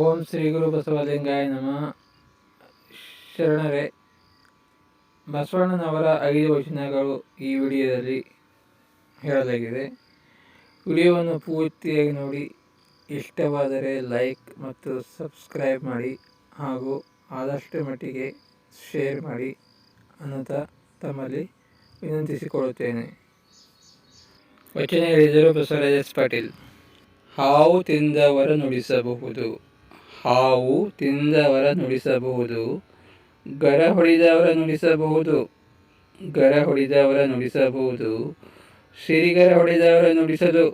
ಓಂ ಶ್ರೀ ಗುರು ಬಸವಲಿಂಗಾಯ ನಮಃ. ಶರಣರೇ, ಬಸವಣ್ಣನವರ ಐದು ವಚನಗಳು ಈ ವಿಡಿಯೋದಲ್ಲಿ ಹೇಳಲಾಗಿದೆ. ವಿಡಿಯೋವನ್ನು ಪೂರ್ತಿಯಾಗಿ ನೋಡಿ, ಇಷ್ಟವಾದರೆ ಲೈಕ್ ಮತ್ತು ಸಬ್ಸ್ಕ್ರೈಬ್ ಮಾಡಿ ಹಾಗೂ ಆದಷ್ಟು ಮಟ್ಟಿಗೆ ಶೇರ್ ಮಾಡಿ ಅನ್ನುತ್ತಾ ತಮ್ಮಲ್ಲಿ ವಿನಂತಿಸಿಕೊಳ್ಳುತ್ತೇನೆ. ವಚನ ಹೇಳಿದರು ಬಸವರಾಜ್ ಪಾಟೀಲ್. ಹಾವು ತಿಂದವರ ನುಡಿಸಬಹುದು. ಹಾವು ತಿಂದವರ ನುಡಿಸಬಹುದು, ಗರ ಹೊಡಿದವರ ನುಡಿಸಬಹುದು, ಗರ ಹೊಡಿದವರ ನುಡಿಸಬಹುದು, ಸಿರಿಗರ ಹೊಡೆದವರ ನುಡಿಸದು,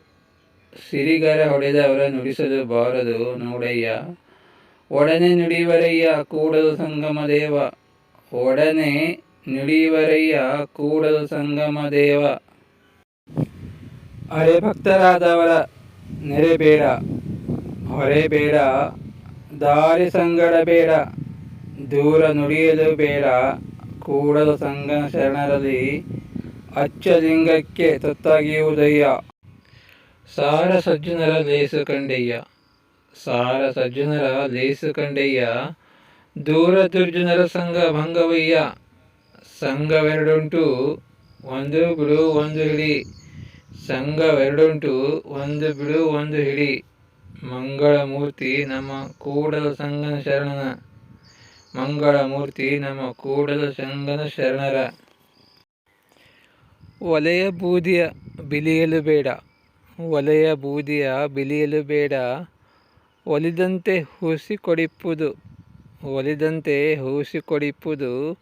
ಸಿರಿಗರ ಹೊಡೆದವರ ನುಡಿಸಲು ಬಾರದು ನೋಡಯ್ಯ. ಒಡನೆ ನುಡಿವರಯ್ಯ ಕೂಡಲು ಸಂಗಮ ದೇವ, ಒಡನೆ ನುಡಿವರಯ್ಯ ಕೂಡಲು ಸಂಗಮ ದೇವ. ಅರೆ ಭಕ್ತರಾದವರ ನೆರೆ ಬೇಡ, ಹೊರೆ ಬೇಡ. ದಾರಿ ಸಂಗಡ ಬೇಡ, ದೂರ ನುಡಿಯಲು ಬೇಡ. ಕೂಡಲು ಸಂಗನ ಶರಣರಲ್ಲಿ ಅಚ್ಚಲಿಂಗಕ್ಕೆ ತುತ್ತಾಗಿಯುವುದಯ್ಯ. ಸಾರ ಸಜ್ಜನರ ಲೇಸು ಕಂಡಯ್ಯ ಸಾರ ಸಜ್ಜನರ ಲೇಸು ಕಂಡಯ್ಯ ದೂರ ದುರ್ಜನರ ಸಂಘ ಭಂಗವಯ್ಯ, ಸಂಘವೆರಡುಂಟು, ಒಂದು ಬಿಡು, ಒಂದು ಹಿಡಿ. ಸಂಘವೆರಡುಂಟು, ಒಂದು ಬಿಡು, ಒಂದು ಹಿಡಿ. ಮಂಗಳ ಮೂರ್ತಿ ನಮ್ಮ ಕೂಡಲ ಸಂಗನ ಶರಣನ. ಮಂಗಳ ಮೂರ್ತಿ ನಮ್ಮ ಕೂಡಲ ಸಂಗನ ಶರಣರ. ಒಲೆಯ ಬೂದಿಯ ಬಿಲಿಯಲು ಬೇಡ. ಒಲೆಯ ಬೂದಿಯ ಬಿಲಿಯಲು ಬೇಡ. ಒಲಿದಂತೆ ಹೂಸಿ ಕೊಡಿಪ್ಪುದು. ಒಲಿದಂತೆ ಹೂಸಿ ಕೊಡಿಪ್ಪುದು.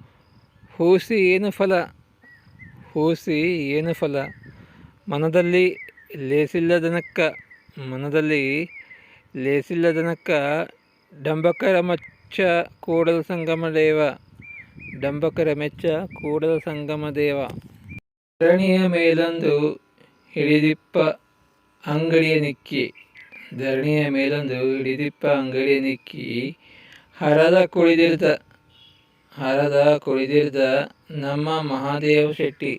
ಹೂಸಿ ಏನು ಫಲ? ಹೂಸಿ ಏನು ಫಲ? ಮನದಲ್ಲಿ ಲೇಸಿಲ್ಲದನಕ್ಕ ಮನದಲ್ಲಿ ಲೇಸಿಲ್ಲದನಕ್ಕ ಡಂಬಕರ ಮಚ್ಚ ಕೂಡಲ ಸಂಗಮ ದೇವ ಡಂಬಕರ ಮೆಚ್ಚ ಕೂಡಲ ಸಂಗಮ ದೇವ ಧರಣಿಯ ಮೇಲೊಂದು ಹಿಡಿದಿಪ್ಪ ಅಂಗಡಿಯ ನಿಕ್ಕಿ. ಧರಣಿಯ ಮೇಲೊಂದು ಹಿಡಿದಿಪ್ಪ ಅಂಗಡಿಯ ನಿಕ್ಕಿ. ಹರದ ಕುಳಿದಿರ್ದ ಹರದ ಕುಳಿದಿರ್ದ ನಮ್ಮ ಮಹಾದೇವ ಶೆಟ್ಟಿ.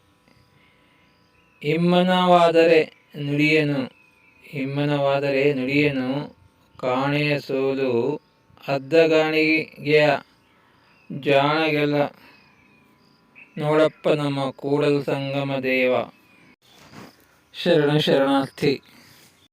ಹಿಮ್ಮನವಾದರೆ ನುಡಿಯನು ಹಿಮ್ಮನವಾದರೆ ನುಡಿಯನು ಸೋಲು ಅದ್ದಗಾಣಿಗೆಯ ಜಾಣಗೆಲ್ಲ ನೋಡಪ್ಪ ನಮ್ಮ ಕೂಡಲು ಸಂಗಮ ದೇವ. ಶರಣ ಶರಣಾರ್ಥಿ.